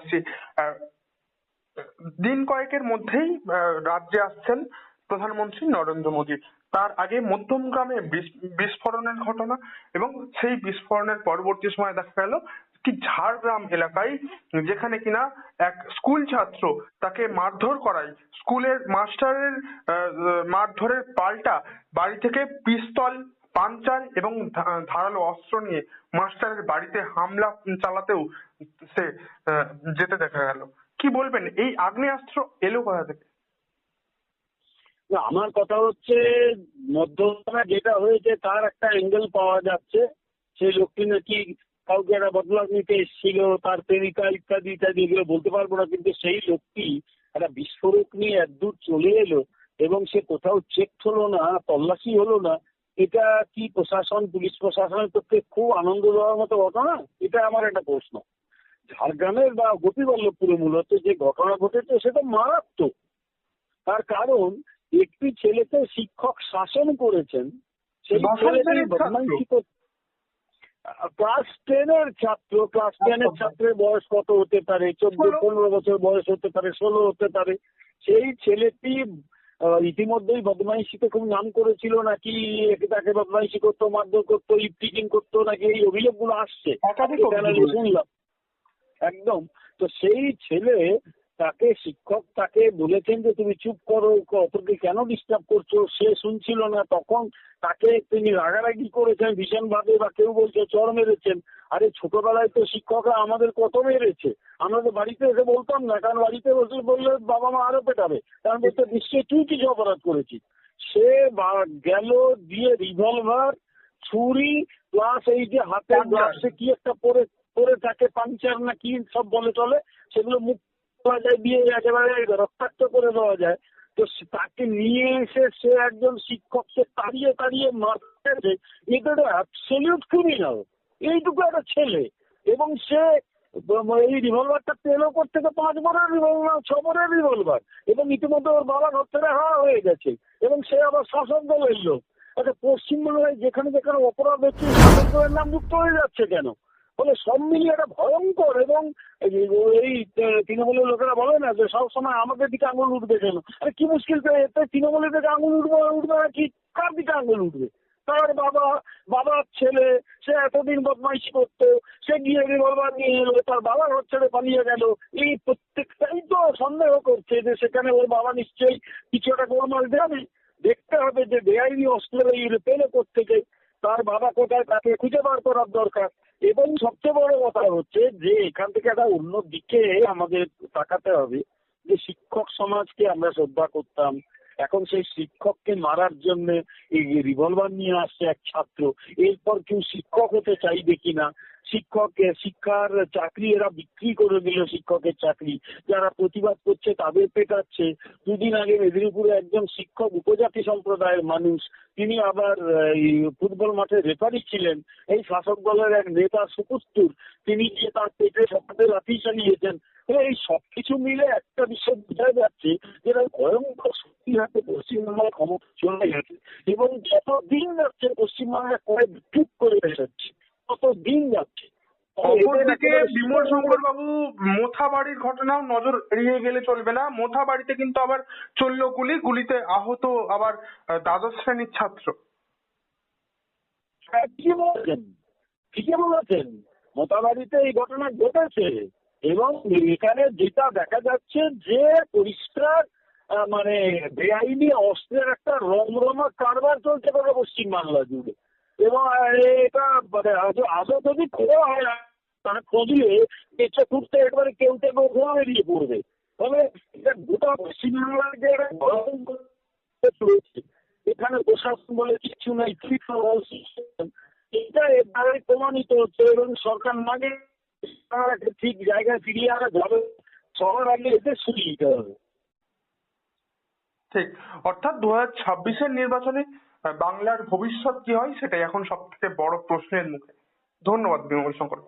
আসছি। দিন কয়েকের মধ্যেই রাজ্যে আসছেন প্রধানমন্ত্রী নরেন্দ্র মোদী। তার আগে মধ্যমগ্রামে বিস- বিস্ফোরণের ঘটনা এবং সেই বিস্ফোরণের পরবর্তী সময় দেখা গেল কি ঝাড়গ্রাম এলাকায়, যেখানে কিনা এক স্কুল ছাত্র তাকে মারধর করায়। স্কুলের মাস্টারের মারধরের পাল্টা বাড়ি থেকে পিস্তল পাঞ্চার এবং ধারালো অস্ত্র নিয়ে মাস্টারের বাড়িতে হামলা চালাতেও সে আহ, যেতে দেখা গেল। কি বলবেন? এই আগ্নেয়াস্ত্র এলো কোথা থেকে? না, আমার কথা হচ্ছে মধ্যমা যেটা হয়েছে তার একটা অ্যাঙ্গেল পাওয়া যাচ্ছে। সেই লোকটি নাকি কাউকে একটা বদলা নিতে এসেছিল তার প্রেমিকা ইত্যাদি ইত্যাদি এগুলো বলতে পারব না কিন্তু সেই লোকটি একটা বিস্ফোরক নিয়ে একদূর চলে এলো এবং সে কোথাও চেক হলো না তল্লাশি হলো না। এটা কি প্রশাসন পুলিশ প্রশাসনের পক্ষে খুব আনন্দ দেওয়ার মতো ঘটনা? এটা আমার একটা প্রশ্ন। ঝাড়গ্রামের বা গোপীবল্লভপুরে মূলত যে ঘটনা ঘটেছে সেটা মারাত্মক। তার কারণ একটি ছেলেকে শিক্ষক শাসন করেছেন সেই ক্লাস টেনের ছাত্র ক্লাস টেনের ছাত্রের বয়স কত হতে পারে চোদ্দ পনেরো বছর বয়স হতে পারে ষোলো হতে পারে। সেই ছেলেটি ইতিমধ্যেই বদমাইশিতে খুব নাম করেছিল নাকি তাকে বদমাইশি করতো মারধর করতো ইফটিজিং করতো নাকি এই অভিযোগগুলো আসছে। শুনলাম। একদম। তো সেই ছেলে তাকে শিক্ষক তাকে বলেছেন যে তুমি চুপ করো অতকে কেন ডিস্টার্ব করছ? সে শুনছিল না। তখন তাকে তিনি রাগারাগি করেছেন ভীষণ ভাবে বা কেউ বলছে চর মেরেছেন। আরে ছোটবেলায় তো শিক্ষকরা আমাদের কত মেরেছে? আমরা তো বাড়িতে এসে বলতাম না কারণ বাড়িতে বসে বললে বাবা মা আরও পেটাবে। কারণ বলতে নিশ্চয়ই তুই কিছু অপরাধ করেছিস। সে গেল দিয়ে রিভলভার ছুরি প্লাস এই যে হাতে। গ্লাভসে কি একটা পরে পরে থাকে পাঞ্চার না কি সব বলে চলে সেগুলো মুখ দেওয়া যায় দিয়ে একেবারে রক্তাক্ত করে দেওয়া যায়। তো তাকে নিয়ে এসে সে একজন শিক্ষককে তাড়িয়ে তাড়িয়ে মারতেছে এটা তো অ্যাবসলিউট ক্রিমিনাল এইটুকু একটা ছেলে। এবং সে এই রিভলভারটা পেল থেকে পাঁচ বরের রিভলভার ছ বরের রিভলভার এবং ইতিমধ্যে ওর বাবা ঘর থেকে হাওয়া হয়ে গেছে। এবং সে আবার শাসক দলের লোক। আচ্ছা পশ্চিমবঙ্গে যেখানে যেখানে অপরাধ হচ্ছে, শাসক দলের নাম যুক্ত হয়ে যাচ্ছে কেন? ফলে সব মিলিয়ে একটা ভয়ঙ্কর এবং এই তৃণমূলের লোকেরা বলে না যে সব সময় আমাদের দিকে আঙুল উঠবে কেন? আরে কি মুশকিল এতে তৃণমূলের দিকে আঙুল উঠবে উঠবে না কি কার দিকে আঙুল উঠবে? তার বাবা, বাবার ছেলে, সে এতদিন বদমাইশি করতো, সে গিয়ে রিভলভার নিয়ে এলো, তার বাবা ঘর ছেড়ে পালিয়ে গেল। এই প্রত্যেকটাই তো সন্দেহ করছে যে সেখানে ওর বাবা নিশ্চয়ই কিছু একটা গোলমাল দেবে। দেখতে হবে যে বেআইনি অস্ত্র এই পেলে থেকে তার বাবা কোথায়, তাকে খুঁজে বার করার দরকার। এবং সবচেয়ে বড় কথা হচ্ছে যে, এখান থেকে একটা অন্য দিকে আমাদের তাকাতে হবে যে, শিক্ষক সমাজকে আমরা শ্রদ্ধা করতাম এখন সেই শিক্ষককে মারার জন্য এই রিভলভার নিয়ে আসছে এক ছাত্র, এরপর কেউ শিক্ষক হতে চাইবে কিনা? শিক্ষক শিক্ষার চাকরি এরা বিক্রি করে দিল শিক্ষকের চাকরি। যারা প্রতিবাদ করছে তাদের পেটাচ্ছে। দুদিন আগে মেদিনীপুরে একজন শিক্ষক উপজাতি সম্প্রদায়ের মানুষ, তিনি আবার ফুটবল মাঠে রেফারি ছিলেন। এই শাসক দলের এক নেতা সুপুস্তুর তিনি গিয়ে তার পেটে সকালে লাথি চালিয়েছেন, এই সবকিছু মিলে একটা বিষয় বোঝা যাচ্ছে, যেটা ভয়ঙ্কর হাতে পশ্চিমবাংলার ক্ষমতা চলে গেছে এবং যত দিন যাচ্ছে পশ্চিমবাংলা করে চুপ করে এসেছে তত দিন যাচ্ছে। অপরদিকে বিমল শঙ্কর বাবু মোথাবাড়ির ঘটনাও নজর এড়িয়ে গেলে চলবে না। মোথাবাড়িতে কিন্তু আবার চলল গুলি গুলিতে আহত আবার দ্বাদশ শ্রেণির ছাত্র। হ্যাঁ, ঠিকই বলেছেন ঠিকই বলেছেন। এই ঘটনা ঘটেছে এবং এখানে যেটা দেখা যাচ্ছে যে পরিষ্কার মানে বেআইনি অস্ত্রের একটা রমরমা কারবার চলছে গোটা পশ্চিমবাংলা জুড়ে। এবং এটা মানে আদৌ যদি খোঁজা হয় তারা খুঁজলে এটা খুঁজতে একবারে কেউ কেউ ঘোরা বেরিয়ে পড়বে। তবে এটা গোটা পশ্চিমবাংলার যে একটা এখানে প্রশাসন বলে কিছু নাই এটা এবারে প্রমাণিত হচ্ছে এবং সরকার একটা ঠিক জায়গায় ফিরিয়ে আনা যাবে, সবার আগে এতে শুরু দিতে হবে। ঠিক অর্থাৎ দু হাজার ছাব্বিশের নির্বাচনে বাংলার ভবিষ্যৎ কি হয়, সেটাই এখন সব থেকে বড় প্রশ্নের মুখে ধন্যবাদ বিমল শঙ্কর।